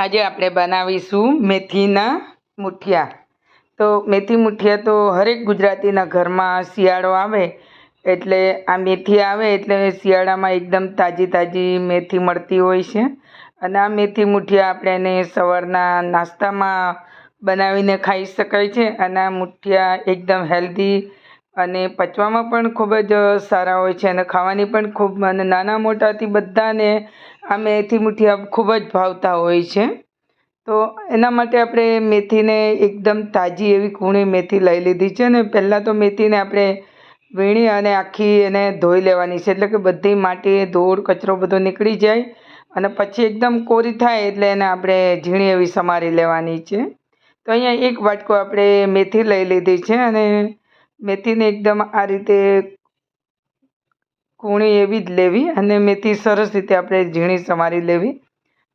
આજે આપણે બનાવીશું મેથીના મુઠિયા. તો મેથી મુઠિયા તો હરેક ગુજરાતીના ઘરમાં શિયાળો આવે એટલે આ મેથી આવે એટલે શિયાળામાં એકદમ તાજી તાજી મેથી મળતી હોય છે. અને આ મેથી મુઠિયા આપણે એને સવારના નાસ્તામાં બનાવીને ખાઈ શકાય છે અને આ મુઠિયા એકદમ હેલ્ધી અને પચવામાં પણ ખૂબ જ સારા હોય છે અને ખાવાની પણ ખૂબ, અને નાના મોટાથી બધાને આ મેથી મુઠિયા ખૂબ જ ભાવતા હોય છે. તો એના માટે આપણે મેથીને એકદમ તાજી એવી કૂણી મેથી લઈ લીધી છે ને પહેલાં તો મેથીને આપણે વીણી અને આખી એને ધોઈ લેવાની છે એટલે કે બધી માટી, ધૂળ, કચરો બધો નીકળી જાય અને પછી એકદમ કોરી થાય એટલે એને આપણે ઝીણી એવી સમારી લેવાની છે. તો અહીંયા એક વાટકો આપણે મેથી લઈ લીધી છે અને મેથીને એકદમ આ રીતે કૂણી એવી જ લેવી અને મેથી સરસ રીતે આપણે ઝીણી સમારી લેવી.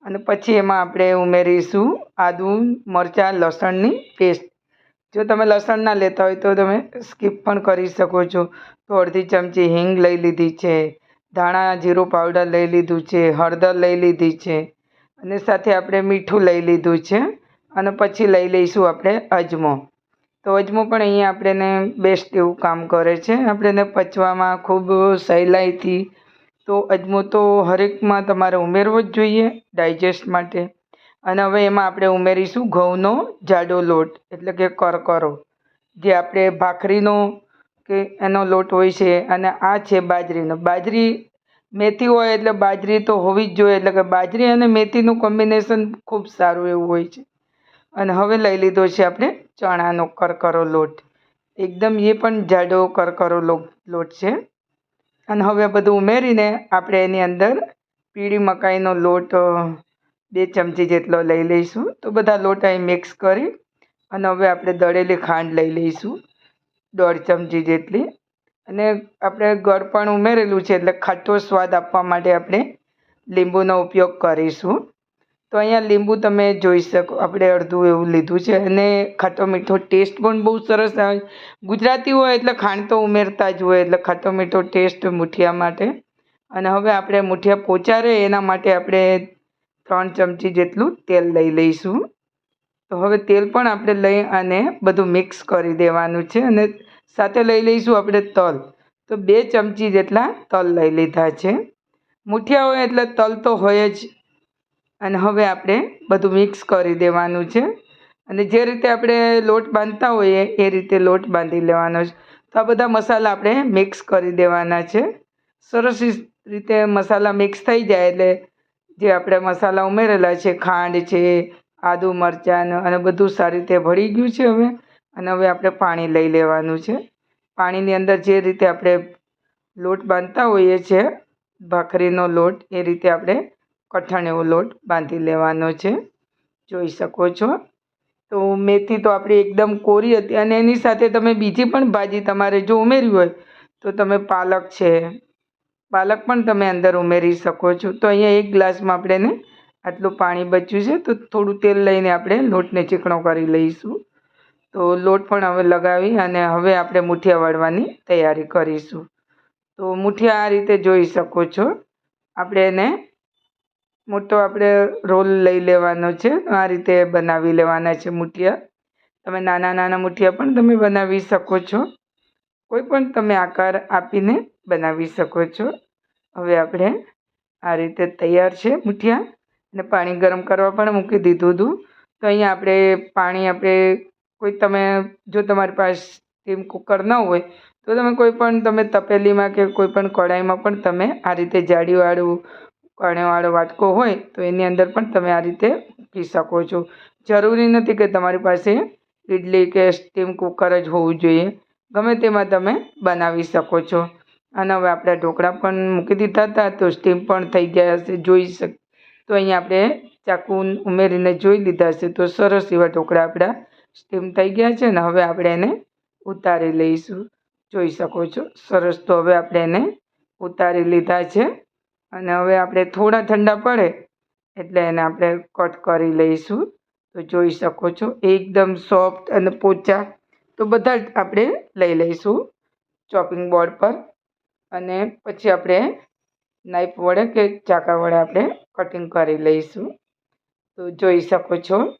અને પછી એમાં આપણે ઉમેરીશું આદું, મરચાં, લસણની પેસ્ટ. જો તમે લસણ ના લેતા હોય તો તમે સ્કીપ પણ કરી શકો છો. તો અડધી ચમચી હિંગ લઈ લીધી છે, ધાણા જીરું પાવડર લઈ લીધું છે, હળદર લઈ લીધી છે અને સાથે આપણે મીઠું લઈ લીધું છે. અને પછી લઈ લઈશું આપણે અજમો. તો અજમો પણ અહીંયા આપણને બેસ્ટ એવું કામ કરે છે. આપણને પચવામાં ખૂબ સહેલાઈથી તો અજમો તો હરેકમાં તમારે ઉમેરવો જ જોઈએ ડાયજેસ્ટ માટે. અને હવે એમાં આપણે ઉમેરીશું ઘઉંનો જાડો લોટ, એટલે કે કરકરો. જે આપણે ભાખરીનો કે એનો લોટ હોય છે અને આ છે બાજરીનો. બાજરી મેથી હોય એટલે બાજરી તો હોવી જ જોઈએ, એટલે કે બાજરી અને મેથીનું કોમ્બિનેશન ખૂબ સારું એવું હોય છે. અને હવે લઈ લીધો છે આપણે ચણાનો કરકરો લોટ. એકદમ એ પણ જાડો કરકરો લોટ છે. અને હવે બધું ઉમેરીને આપણે એની અંદર પીળી મકાઈનો લોટ બે ચમચી જેટલો લઈ લઈશું. તો બધા લોટ અહીં મિક્સ કરી અને હવે આપણે દળેલી ખાંડ લઈ લઈશું, દોઢ ચમચી જેટલી. અને આપણે ગળ પણ ઉમેરેલું છે એટલે ખાટો સ્વાદ આપવા માટે આપણે લીંબુનો ઉપયોગ કરીશું. તો અહીંયા લીંબુ તમે જોઈ શકો. આપણે અડધું એવું લીધું છે અને ખાટો મીઠો ટેસ્ટ પણ બહુ સરસ આવે ગુજરાતી હોય એટલે ખાંડ તો ઉમેરતા જ હોય એટલે ખાટો મીઠો ટેસ્ટ મુઠિયા માટે. અને હવે આપણે મુઠિયા પોચા એના માટે આપણે ત્રણ ચમચી જેટલું તેલ લઈ લઈશું. તો હવે તેલ પણ આપણે લઈ અને બધું મિક્સ કરી દેવાનું છે અને સાથે લઈ લઈશું આપણે તલ. તો બે ચમચી જેટલા તલ લઈ લીધા છે. મુઠિયા હોય એટલે તલ તો હોય જ. અને હવે આપણે બધું મિક્સ કરી દેવાનું છે. અને જે રીતે આપણે લોટ બાંધતા હોઈએ એ રીતે લોટ બાંધી લેવાનો છે. તો આ બધા મસાલા આપણે મિક્સ કરી દેવાના છે. સરસ રીતે મસાલા મિક્સ થઈ જાય એટલે જે આપણે મસાલા ઉમેરેલા છે, ખાંડ છે, આદુ મરચાં અને બધું સારી રીતે ભળી ગયું છે હવે. અને હવે આપણે પાણી લઈ લેવાનું છે. પાણીની અંદર જે રીતે આપણે લોટ બાંધતા હોઈએ છીએ ભાખરીનો લોટ એ રીતે આપણે કઠણ એવો લોટ બાંધી લેવાનો છે. જોઈ શકો છો. તો મેથી તો આપણી એકદમ કોરી હતી અને એની સાથે તમે બીજી પણ ભાજી તમારે જો ઉમેરવી હોય તો તમે પાલક છે. પાલક પણ તમે અંદર ઉમેરી શકો છો. તો અહીંયા એક ગ્લાસમાં આપણે એને આટલું પાણી બચ્યું છે. તો થોડું તેલ લઈને આપણે લોટને ચીકણો કરી લઈશું. તો લોટ પણ હવે લગાવી અને હવે આપણે મુઠિયા વાળવાની તૈયારી કરીશું. તો મુઠિયા આ રીતે જોઈ શકો છો. આપણે એને મોટો આપણે રોલ લઈ લેવાનો છે. આ રીતે બનાવી લેવાના છે મૂઠિયા. તમે નાના નાના મૂઠિયા પણ તમે બનાવી શકો છો. કોઈ પણ તમે આકાર આપીને બનાવી શકો છો. હવે આપણે આ રીતે તૈયાર છે મૂઠિયા. અને પાણી ગરમ કરવા પણ મૂકી દીધું હતું. તો અહીંયા આપણે પાણી આપણે કોઈ તમે જો તમારી પાસે સ્ટીમ કુકર ન હોય, તો તમે કોઈ પણ તમે તપેલીમાં કે કોઈ પણ કઢાઈમાં પણ તમે આ રીતે જાળીવાળું કાણાવાળો વાટકો હોય તો એની અંદર પણ તમે આ રીતે મૂકી શકો છો. જરૂરી નથી કે તમારી પાસે ઇડલી કે સ્ટીમ કુકર જ હોવું જોઈએ. ગમે તેમાં તમે બનાવી શકો છો. અને હવે આપણે ઢોકળા પણ મૂકી દીધા હતા તો સ્ટીમ પણ થઈ ગયા હશે, જોઈ શક, તો અહીંયા આપણે ચાકુ ઉમેરીને જોઈ લીધા હશે તો સરસ એવા ઢોકળા આપણા સ્ટીમ થઈ ગયા છે ને હવે આપણે એને ઉતારી લઈશું. જોઈ શકો છો, સરસ તો હવે આપણે એને ઉતારી લીધા છે. અને હવે આપણે થોડા ઠંડા પડે એટલે એને આપણે કટ કરી લઈશું. તો જોઈ શકો છો, એકદમ સોફ્ટ અને પોચા. તો બધા જ આપણે લઈ લઈશું ચોપિંગ બોર્ડ પર. અને પછી આપણે નાઈફ વડે કે ચાકા વડે આપણે કટિંગ કરી લઈશું. તો જોઈ શકો છો,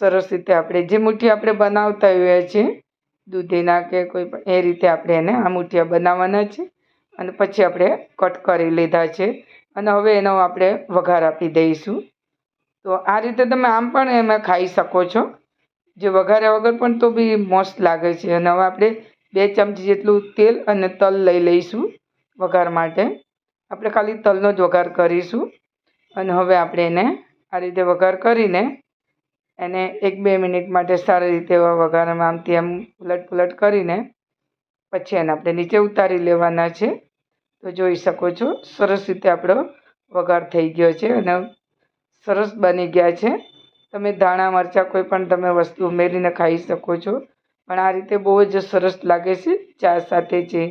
સરસ રીતે આપણે જે મુઠ્ઠી આપણે બનાવતા હોઈએ છીએ, દૂધીના કે કોઈ પણ, એ રીતે આપણે એને આ મુઠિયા બનાવવાના છે. અને પછી આપણે કટ કરી લીધા છે. અને હવે એનો આપણે વઘાર આપી દઈશું. તો આ રીતે તમે આમ પણ એમાં ખાઈ શકો છો. જે વઘાર્યા વગર પણ તો બી મસ્ત લાગે છે. અને હવે આપણે બે ચમચી જેટલું તેલ અને તલ લઈ લઈશું વઘાર માટે. આપણે ખાલી તલનો જ વઘાર કરીશું. અને હવે આપણે એને આ રીતે વઘાર કરીને એને એક બે મિનિટ માટે સારી રીતે વઘારમાં આમથી આમ ઉલટ પુલટ કરીને પછી એને આપણે નીચે ઉતારી લેવાના છે. તો જોઈ શકો છો, સરસ રીતે આપણો વઘાર થઈ ગયો છે અને સરસ બની ગયા છે. તમે ધાણા, મરચાં કોઈ પણ તમે વસ્તુ ઉમેરીને ખાઈ શકો છો. પણ આ રીતે બહુ જ સરસ લાગે છે ચા સાથે છે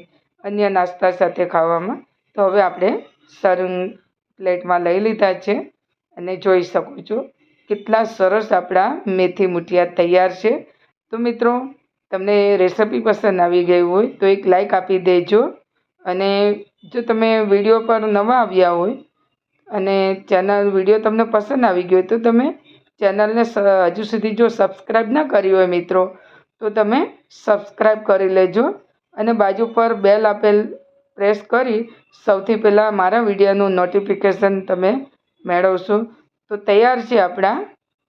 અન્ય નાસ્તા સાથે ખાવામાં. તો હવે આપણે સર્વિંગ પ્લેટમાં લઈ લીધા છે અને જોઈ શકો છો કેટલા સરસ આપણા મેથી મૂઠિયા તૈયાર છે. તો મિત્રો, તમને રેસિપી પસંદ આવી ગઈ હોય તો એક લાઈક આપી દેજો અને જો તમે વીડિયો પર નવા આવ્યા હોય અને ચેનલ વીડિયો તમને પસંદ આવી ગયો તો તમે ચેનલને હજુ સુધી જો સબસ્ક્રાઈબ ના કરી હોય મિત્રો, તો તમે સબસ્ક્રાઈબ કરી લેજો અને બાજુ પર બેલ આપેલ પ્રેસ કરી સૌથી પહેલાં મારા વિડીયોનું નોટિફિકેશન તમે મેળવશો. તો તૈયાર છે આપણા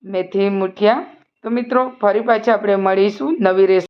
મેથી મુઠિયા. તો મિત્રો, ફરી પાછા આપણે મળીશું નવી રેસ